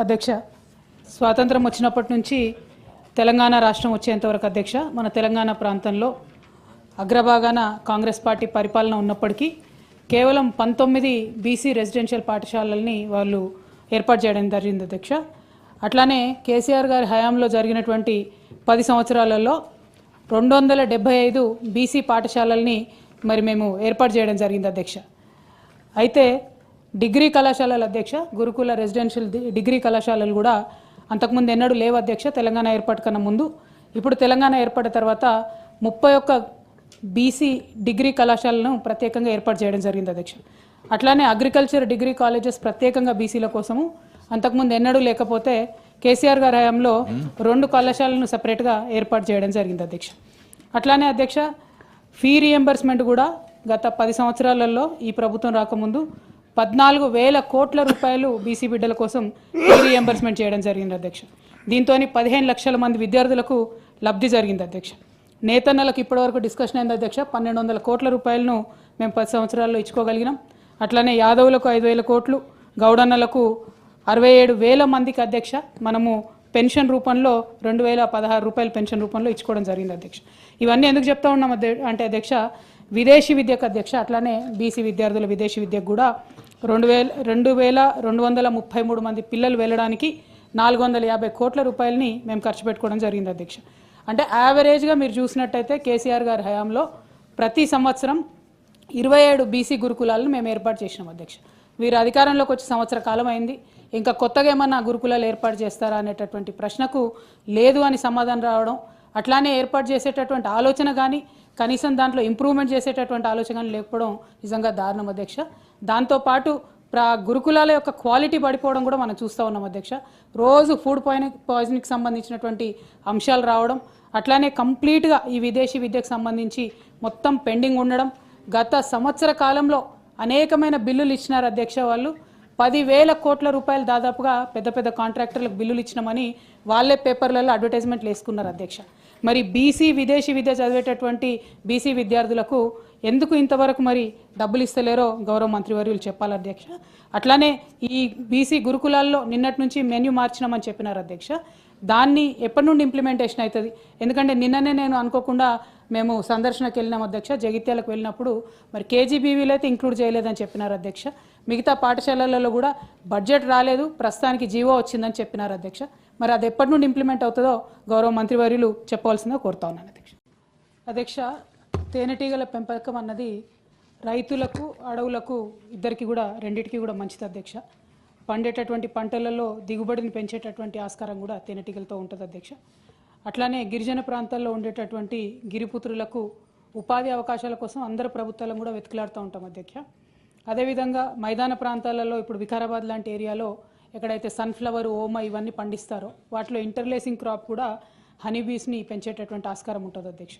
అధ్యక్ష. స్వాతంత్రం వచ్చినప్పటి నుంచి తెలంగాణ రాష్ట్రం వచ్చేంతవరకు అధ్యక్ష మన తెలంగాణ ప్రాంతంలో అగ్రభాగాన కాంగ్రెస్ పార్టీ పరిపాలన ఉన్నప్పటికీ కేవలం పంతొమ్మిది బీసీ రెసిడెన్షియల్ పాఠశాలల్ని వాళ్ళు ఏర్పాటు చేయడం జరిగింది అధ్యక్ష. అట్లానే కేసీఆర్ గారి హయాంలో జరిగినటువంటి పది సంవత్సరాలలో రెండు వందల డెబ్బై ఐదు బీసీ పాఠశాలల్ని మరి మేము ఏర్పాటు చేయడం జరిగింది అధ్యక్ష. అయితే డిగ్రీ కళాశాలల అధ్యక్ష గురుకుల రెసిడెన్షియల్ డిగ్రీ కళాశాలలు కూడా అంతకుముందు ఎన్నడూ లేవు అధ్యక్ష తెలంగాణ ఏర్పాటు కన్నా ముందు. ఇప్పుడు తెలంగాణ ఏర్పడిన తర్వాత ముప్పై ఒక్క బీసీ డిగ్రీ కళాశాలను ప్రత్యేకంగా ఏర్పాటు చేయడం జరిగింది అధ్యక్ష. అట్లానే అగ్రికల్చర్ డిగ్రీ కాలేజెస్ ప్రత్యేకంగా బీసీల కోసము అంతకుముందు ఎన్నడూ లేకపోతే కేసీఆర్ గారి హయాంలో రెండు కళాశాలను సపరేట్గా ఏర్పాటు చేయడం జరిగింది అధ్యక్ష. అట్లానే అధ్యక్ష ఫీ రియంబర్స్మెంట్ కూడా గత పది సంవత్సరాలలో ఈ ప్రభుత్వం రాకముందు పద్నాలుగు వేల కోట్ల రూపాయలు బీసీ బిడ్డల కోసం రీఎంబర్స్మెంట్ చేయడం జరిగింది అధ్యక్ష. దీంతో పదిహేను లక్షల మంది విద్యార్థులకు లబ్ధి జరిగింది అధ్యక్ష. నేతన్నలకు ఇప్పటివరకు డిస్కషన్ అయింది అధ్యక్ష. పన్నెండు వందల కోట్ల రూపాయలను మేము పది సంవత్సరాల్లో ఇచ్చుకోగలిగినాం. అట్లనే యాదవులకు ఐదు వేల కోట్లు గౌడన్నలకు అరవై ఏడు వేల మందికి అధ్యక్ష. మనము పెన్షన్ రూపంలో రెండు వేల పదహారు రూపాయల పెన్షన్ రూపంలో ఇచ్చుకోవడం జరిగింది అధ్యక్ష. ఇవన్నీ ఎందుకు చెప్తా ఉన్నాం అంటే అధ్యక్ష విదేశీ విద్యకు అధ్యక్ష అట్లానే బీసీ విద్యార్థుల విదేశీ విద్యకు కూడా రెండు వేల రెండు వేల రెండు వందల ముప్పై మూడు మంది పిల్లలు వెళ్ళడానికి నాలుగు వందల యాభై కోట్ల రూపాయలని మేము ఖర్చు పెట్టుకోవడం జరిగింది అధ్యక్ష. అంటే యావరేజ్గా మీరు చూసినట్టయితే కేసీఆర్ గారి హయాంలో ప్రతి సంవత్సరం ఇరవై ఏడు బీసీ గురుకులాలను మేము ఏర్పాటు చేసినాం అధ్యక్ష. వీరు అధికారంలోకి వచ్చి సంవత్సర కాలం అయింది. ఇంకా కొత్తగా ఏమన్నా గురుకులాలు ఏర్పాటు చేస్తారా అనేటటువంటి ప్రశ్నకు లేదు అని సమాధానం రావడం అట్లానే ఏర్పాటు చేసేటటువంటి ఆలోచన కానీ కనీసం దాంట్లో ఇంప్రూవ్మెంట్ చేసేటటువంటి ఆలోచన లేకపోవడం నిజంగా దారుణం అధ్యక్ష. దాంతోపాటు ప్రా గురుకులాల యొక్క క్వాలిటీ పడిపోవడం కూడా మనం చూస్తూ ఉన్నాం అధ్యక్ష. రోజు ఫుడ్ పాయిజన్ పాయిజన్కి సంబంధించినటువంటి అంశాలు రావడం అట్లానే కంప్లీట్గా ఈ విదేశీ విద్యకు సంబంధించి మొత్తం పెండింగ్ ఉండడం గత సంవత్సర కాలంలో అనేకమైన బిల్లులు ఇచ్చినారు అధ్యక్ష వాళ్ళు. పదివేల కోట్ల రూపాయలు దాదాపుగా పెద్ద పెద్ద కాంట్రాక్టర్లకు బిల్లులు ఇచ్చినామని వాళ్ళే పేపర్లలో అడ్వర్టైజ్మెంట్లు వేసుకున్నారు అధ్యక్ష. మరి బీసీ విదేశీ విద్య చదివేటటువంటి బీసీ విద్యార్థులకు ఎందుకు ఇంతవరకు మరి డబ్బులు ఇస్తలేరో గౌరవ మంత్రివర్యులు చెప్పాలి అధ్యక్ష. అట్లానే ఈ బీసీ గురుకులాల్లో నిన్నటి నుంచి మెన్యూ మార్చినామని చెప్పినారు అధ్యక్ష. దాన్ని ఎప్పటి నుండి ఇంప్లిమెంటేషన్ అవుతుంది? ఎందుకంటే నిన్ననే నేను అనుకోకుండా మేము సందర్శనకు వెళ్ళినాం అధ్యక్ష జగిత్యాలకు వెళ్ళినప్పుడు మరి కేజీబీవీలు అయితే ఇంక్లూడ్ చేయలేదని చెప్పినారు అధ్యక్ష. మిగతా పాఠశాలలలో కూడా బడ్జెట్ రాలేదు ప్రస్తుతానికి జీవో వచ్చిందని చెప్పినారు అధ్యక్ష. మరి అది ఎప్పటి నుండి ఇంప్లిమెంట్ అవుతుందో గౌరవ మంత్రివర్యులు చెప్పవలసిందిగా కోరుతా ఉన్నాను అధ్యక్ష. అధ్యక్ష తేనెటీగల పెంపకం అన్నది రైతులకు అడవులకు ఇద్దరికి కూడా రెండింటికి కూడా మంచిది అధ్యక్ష. పండేటటువంటి పంటలలో దిగుబడిని పెంచేటటువంటి ఆస్కారం కూడా తేనెటీగలతో ఉంటుంది అధ్యక్ష. అట్లానే గిరిజన ప్రాంతాల్లో ఉండేటటువంటి గిరిపుత్రులకు ఉపాధి అవకాశాల కోసం అందరు ప్రభుత్వాలను కూడా వెతుకులాడుతూ ఉంటాం అధ్యక్ష. అదేవిధంగా మైదాన ప్రాంతాలలో ఇప్పుడు వికారాబాద్ లాంటి ఏరియాలో ఎక్కడైతే సన్ఫ్లవర్ ఓమ ఇవన్నీ పండిస్తారో వాటిలో ఇంటర్లేసింగ్ క్రాప్ కూడా హనీబీస్ని పెంచేటటువంటి ఆస్కారం ఉంటుంది అధ్యక్ష.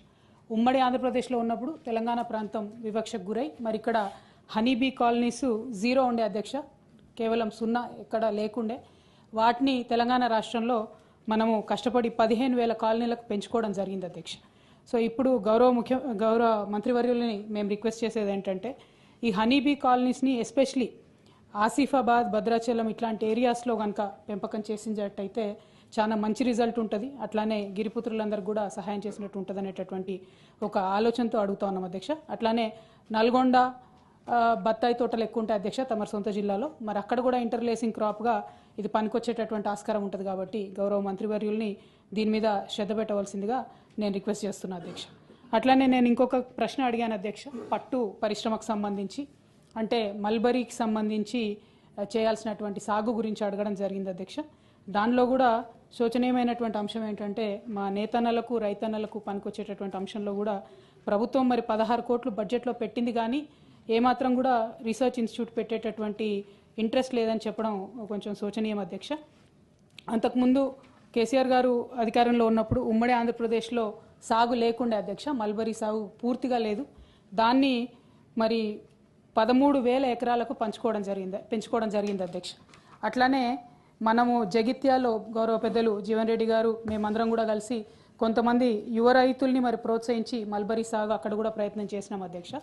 ఉమ్మడి ఆంధ్రప్రదేశ్లో ఉన్నప్పుడు తెలంగాణ ప్రాంతం వివక్షకు గురై మరి ఇక్కడ హనీబీ కాలనీస్ జీరో ఉండే అధ్యక్ష. కేవలం సున్నా ఎక్కడ లేకుండే. వాటిని తెలంగాణ రాష్ట్రంలో మనము కష్టపడి పదిహేను వేల కాలనీలకు పెంచుకోవడం జరిగింది అధ్యక్ష. సో ఇప్పుడు గౌరవ ముఖ్య గౌరవ మంత్రివర్యులని మేము రిక్వెస్ట్ చేసేది ఏంటంటే ఈ హనీబీ కాలనీస్ని ఎస్పెషలీ ఆసిఫాబాద్ భద్రాచలం ఇట్లాంటి ఏరియాస్లో కనుక పెంపకం చేసినట్టయితే చాలా మంచి రిజల్ట్ ఉంటుంది. అట్లానే గిరిపుత్రులందరికీ కూడా సహాయం చేసినట్టు ఉంటుంది అనేటటువంటి ఒక ఆలోచనతో అడుగుతా ఉన్నాం అధ్యక్ష. అట్లానే నల్గొండ బత్తాయి తోటలు ఎక్కువ ఉంటాయి అధ్యక్ష తమ సొంత జిల్లాలో. మరి అక్కడ కూడా ఇంటర్లేసింగ్ క్రాప్గా ఇది పనికొచ్చేటటువంటి ఆస్కారం ఉంటుంది కాబట్టి గౌరవ మంత్రివర్యుల్ని దీని మీద శ్రద్ధ పెట్టవలసిందిగా నేను రిక్వెస్ట్ చేస్తున్నా అధ్యక్ష. అట్లానే నేను ఇంకొక ప్రశ్న అడిగాను అధ్యక్ష. పట్టు పరిశ్రమకు సంబంధించి అంటే మల్బరీకి సంబంధించి చేయాల్సినటువంటి సాగు గురించి అడగడం జరిగింది అధ్యక్ష. దానిలో కూడా శోచనీయమైనటువంటి అంశం ఏంటంటే మా నేతన్నలకు రైతన్నలకు పనికొచ్చేటటువంటి అంశంలో కూడా ప్రభుత్వం మరి పదహారు కోట్లు బడ్జెట్లో పెట్టింది కానీ ఏమాత్రం కూడా రీసెర్చ్ ఇన్స్టిట్యూట్ పెట్టేటటువంటి ఇంట్రెస్ట్ లేదని చెప్పడం కొంచెం శోచనీయం అధ్యక్ష. అంతకుముందు కేసీఆర్ గారు అధికారంలో ఉన్నప్పుడు ఉమ్మడి ఆంధ్రప్రదేశ్లో సాగు లేకుండే అధ్యక్ష మల్బరీ సాగు పూర్తిగా లేదు. దాన్ని మరి పదమూడు వేల ఎకరాలకు పంచుకోవడం జరిగింది పెంచుకోవడం జరిగింది అధ్యక్ష. అట్లానే మనము జగిత్యాలో గౌరవ పెద్దలు జీవన్ రెడ్డి గారు మేమందరం కూడా కలిసి కొంతమంది యువ రైతుల్ని మరి ప్రోత్సహించి మల్బరీ సాగు అక్కడ కూడా ప్రయత్నం చేసినాం అధ్యక్ష.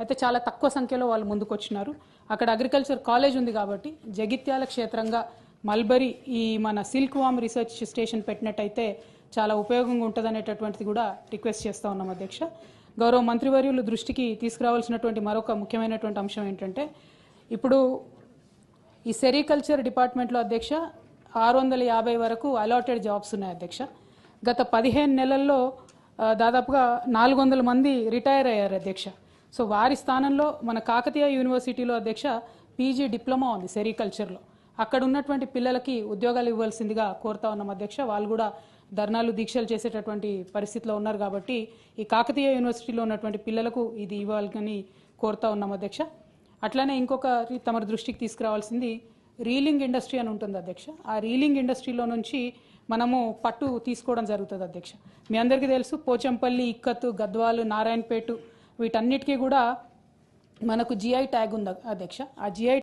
అయితే చాలా తక్కువ సంఖ్యలో వాళ్ళు ముందుకొచ్చినారు. అక్కడ అగ్రికల్చర్ కాలేజ్ ఉంది కాబట్టి జగిత్యాల క్షేత్రంగా మల్బరీ ఈ మన సిల్క్ వామ్ రీసెర్చ్ స్టేషన్ పెట్టినట్టయితే చాలా ఉపయోగంగా ఉంటుందనేటటువంటిది కూడా రిక్వెస్ట్ చేస్తూ ఉన్నాం అధ్యక్ష. గౌరవ మంత్రివర్యులు దృష్టికి తీసుకురావాల్సినటువంటి మరొక ముఖ్యమైనటువంటి అంశం ఏంటంటే ఇప్పుడు ఈ సెరికల్చర్ డిపార్ట్మెంట్లో అధ్యక్ష ఆరు వందల యాభై వరకు అలాటెడ్ జాబ్స్ ఉన్నాయి అధ్యక్ష. గత పదిహేను నెలల్లో దాదాపుగా నాలుగు వందల మంది రిటైర్ అయ్యారు అధ్యక్ష. సో వారి స్థానంలో మన కాకతీయ యూనివర్సిటీలో అధ్యక్ష పీజీ డిప్లొమా ఉంది సెరికల్చర్లో. అక్కడ ఉన్నటువంటి పిల్లలకి ఉద్యోగాలు ఇవ్వాల్సిందిగా కోరుతా ఉన్నాం అధ్యక్ష. వాళ్ళు కూడా ధర్నాలు దీక్షలు చేసేటటువంటి పరిస్థితిలో ఉన్నారు కాబట్టి ఈ కాకతీయ యూనివర్సిటీలో ఉన్నటువంటి పిల్లలకు ఇది ఇవ్వాలని కోరుతా ఉన్నాం అధ్యక్ష. అట్లానే ఇంకొక రి- తమ దృష్టికి తీసుకురావాల్సింది రీలింగ్ ఇండస్ట్రీ అని ఉంటుంది అధ్యక్ష. ఆ రీలింగ్ ఇండస్ట్రీలో నుంచి మనము పట్టు తీసుకోవడం జరుగుతుంది అధ్యక్ష. మీ అందరికీ తెలుసు పోచంపల్లి ఇక్కత్తు గద్వాలు నారాయణపేట వీటన్నిటికీ కూడా మనకు జిఐ ట్యాగ్ ఉంది అధ్యక్ష. ఆ జిఐ